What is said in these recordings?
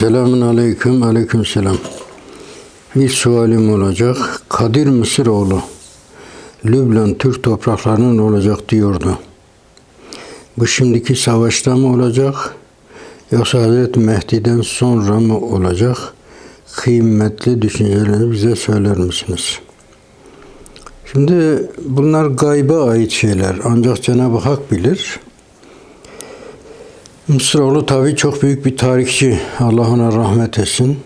Selamun aleyküm, aleyküm selam. Bir sualim olacak. Kadir Mısıroğlu, Lübnan Türk topraklarının olacak diyordu. Bu şimdiki savaşta mı olacak? Yoksa Hazreti Mehdi'den sonra mı olacak? Kıymetli düşüncelerinizi bize söyler misiniz? Şimdi bunlar gayba ait şeyler. Ancak Cenab-ı Hak bilir. Mısıroğlu tabii çok büyük bir tarihçi. Allah ona rahmet etsin.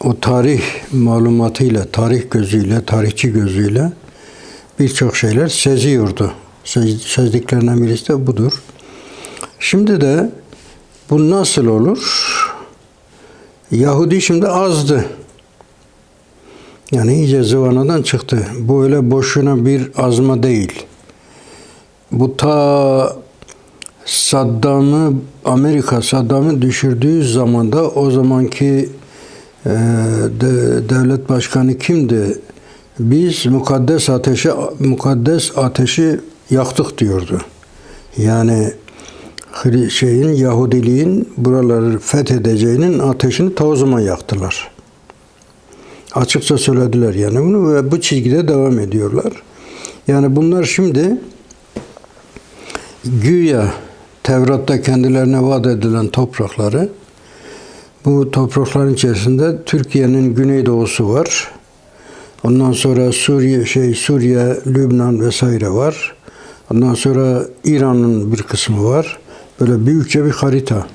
O tarih malumatıyla, tarih gözüyle, tarihçi gözüyle birçok şeyler seziyordu. Sez, sezdiklerinden birisi de budur. Şimdi de bu nasıl olur? Yahudi şimdi azdı. Yani iyice zıvanadan çıktı. Bu öyle boşuna bir azma değil. Bu ta Saddam'ı Amerika Saddam'ı düşürdüğü zamanda o zamanki e, de, devlet başkanı kimdi? Biz mukaddes ateşi mukaddes ateşi yaktık diyordu. Yani şeyin Yahudiliğin buraları fethedeceğinin ateşini ta o zaman yaktılar. Açıkça söylediler yani bunu ve bu çizgide devam ediyorlar. Yani bunlar şimdi güya Tevrat'ta kendilerine vaat edilen toprakları bu toprakların içerisinde Türkiye'nin güneydoğusu var. Ondan sonra Suriye şey Suriye, Lübnan vesaire var. Ondan sonra İran'ın bir kısmı var. Böyle büyükçe bir harita.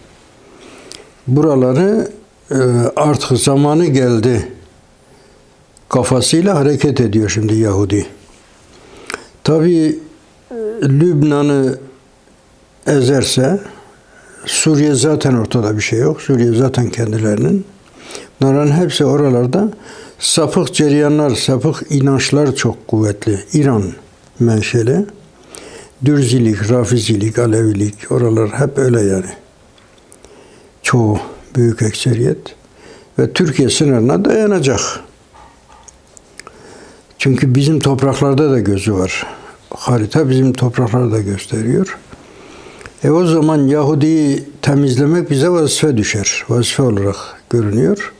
Buraları e, artık zamanı geldi kafasıyla hareket ediyor şimdi Yahudi. Tabii e, Lübnan'ı ezerse Suriye zaten ortada bir şey yok. Suriye zaten kendilerinin. Bunların hepsi oralarda sapık ceryanlar, sapık inançlar çok kuvvetli. İran menşeli. Dürzilik, Rafizilik, Alevilik oralar hep öyle yani. Çoğu büyük ekseriyet. Ve Türkiye sınırına dayanacak. Çünkü bizim topraklarda da gözü var. Harita bizim toprakları da gösteriyor. E o zaman Yahudi'yi temizlemek bize vazife düşer. Vazife olarak görünüyor.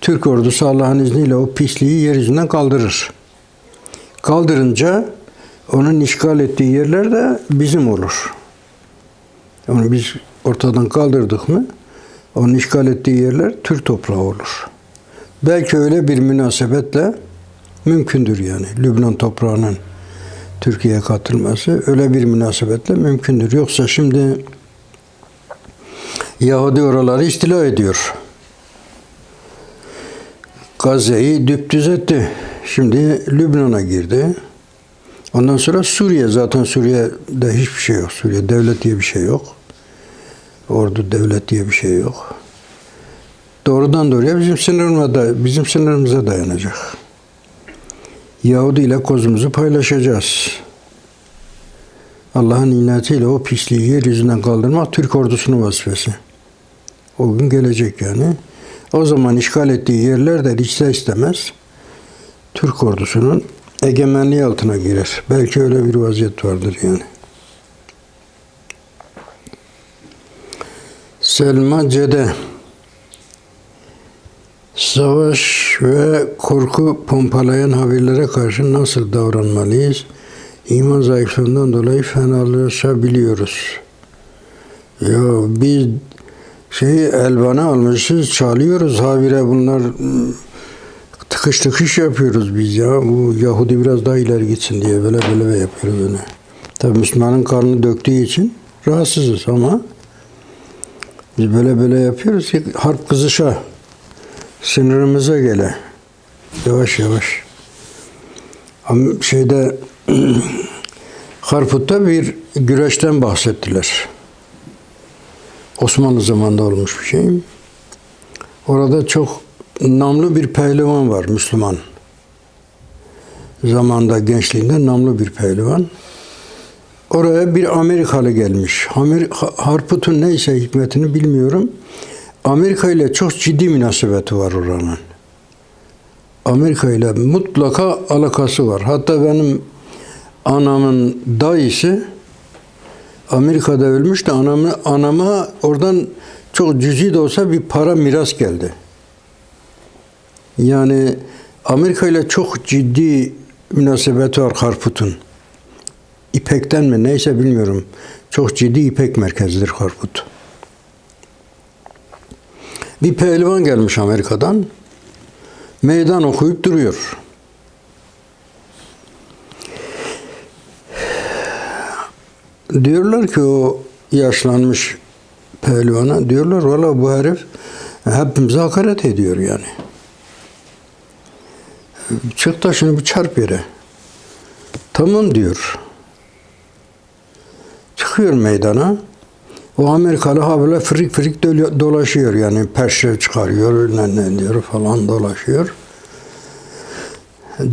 Türk ordusu Allah'ın izniyle o pisliği yeryüzünden kaldırır. Kaldırınca onun işgal ettiği yerler de bizim olur. Onu biz ortadan kaldırdık mı onun işgal ettiği yerler Türk toprağı olur. Belki öyle bir münasebetle mümkündür yani Lübnan toprağının Türkiye'ye katılması öyle bir münasebetle mümkündür. Yoksa şimdi Yahudi oraları istila ediyor. Gazze'yi düptüz etti. Şimdi Lübnan'a girdi. Ondan sonra Suriye. Zaten Suriye'de hiçbir şey yok. Suriye devlet diye bir şey yok. Ordu devlet diye bir şey yok. Doğrudan doğruya bizim sınırımıza, bizim sınırımıza dayanacak. Yahudi ile kozumuzu paylaşacağız. Allah'ın inayetiyle o pisliği yeryüzünden kaldırmak Türk ordusunun vazifesi. O gün gelecek yani. O zaman işgal ettiği yerler de ister istemez Türk ordusunun egemenliği altına girer. Belki öyle bir vaziyet vardır yani. Selma Cede Savaş ve korku pompalayan haberlere karşı nasıl davranmalıyız? İman zayıflığından dolayı fenalaşabiliyoruz. Ya biz şey elbana almışız, çalıyoruz habire bunlar hmm, tıkış tıkış yapıyoruz biz ya. Bu Yahudi biraz daha ileri gitsin diye böyle böyle yapıyor böyle. Tabi Müslümanın karnını döktüğü için rahatsızız ama biz böyle böyle yapıyoruz ki harp kızışa sınırımıza gele. Yavaş yavaş. Ama şeyde Harput'ta bir güreşten bahsettiler. Osmanlı zamanında olmuş bir şey. Orada çok namlı bir pehlivan var Müslüman. Zamanda gençliğinde namlı bir pehlivan. Oraya bir Amerikalı gelmiş. Harput'un neyse hikmetini bilmiyorum. Amerika ile çok ciddi münasebeti var oranın. Amerika ile mutlaka alakası var. Hatta benim anamın dayısı Amerika'da ölmüş de anamı, anama oradan çok cüzi de olsa bir para miras geldi. Yani Amerika ile çok ciddi münasebeti var Harput'un. İpek'ten mi neyse bilmiyorum. Çok ciddi İpek merkezidir Harput. Bir pehlivan gelmiş Amerika'dan. Meydan okuyup duruyor. Diyorlar ki o yaşlanmış pehlivana diyorlar valla bu herif hepimize hakaret ediyor yani. Çık da şunu bir çarp yere. Tamam diyor. Çıkıyor meydana. O Amerikalı ha böyle frik frik dolaşıyor yani peşrev çıkarıyor, ne, ne diyor falan dolaşıyor.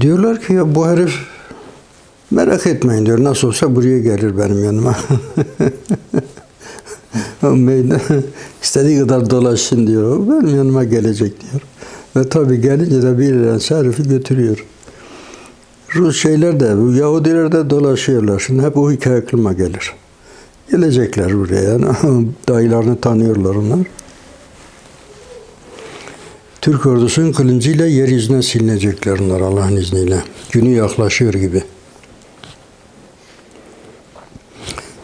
Diyorlar ki ya bu herif merak etmeyin diyor nasıl olsa buraya gelir benim yanıma. Meydan istediği kadar dolaşsın diyor. Benim yanıma gelecek diyor. Ve tabii gelince de birileri herifi götürüyor. Rus şeyler de, Yahudiler de dolaşıyorlar. Şimdi hep o hikaye aklıma gelir. Gelecekler buraya. Dayılarını tanıyorlar onlar. Türk ordusunun kılıncıyla yeryüzüne silinecekler onlar Allah'ın izniyle. Günü yaklaşıyor gibi.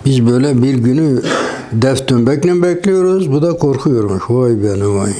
Biz böyle bir günü def dönbekle bekliyoruz. Bu da korkuyormuş. Vay be ne vay.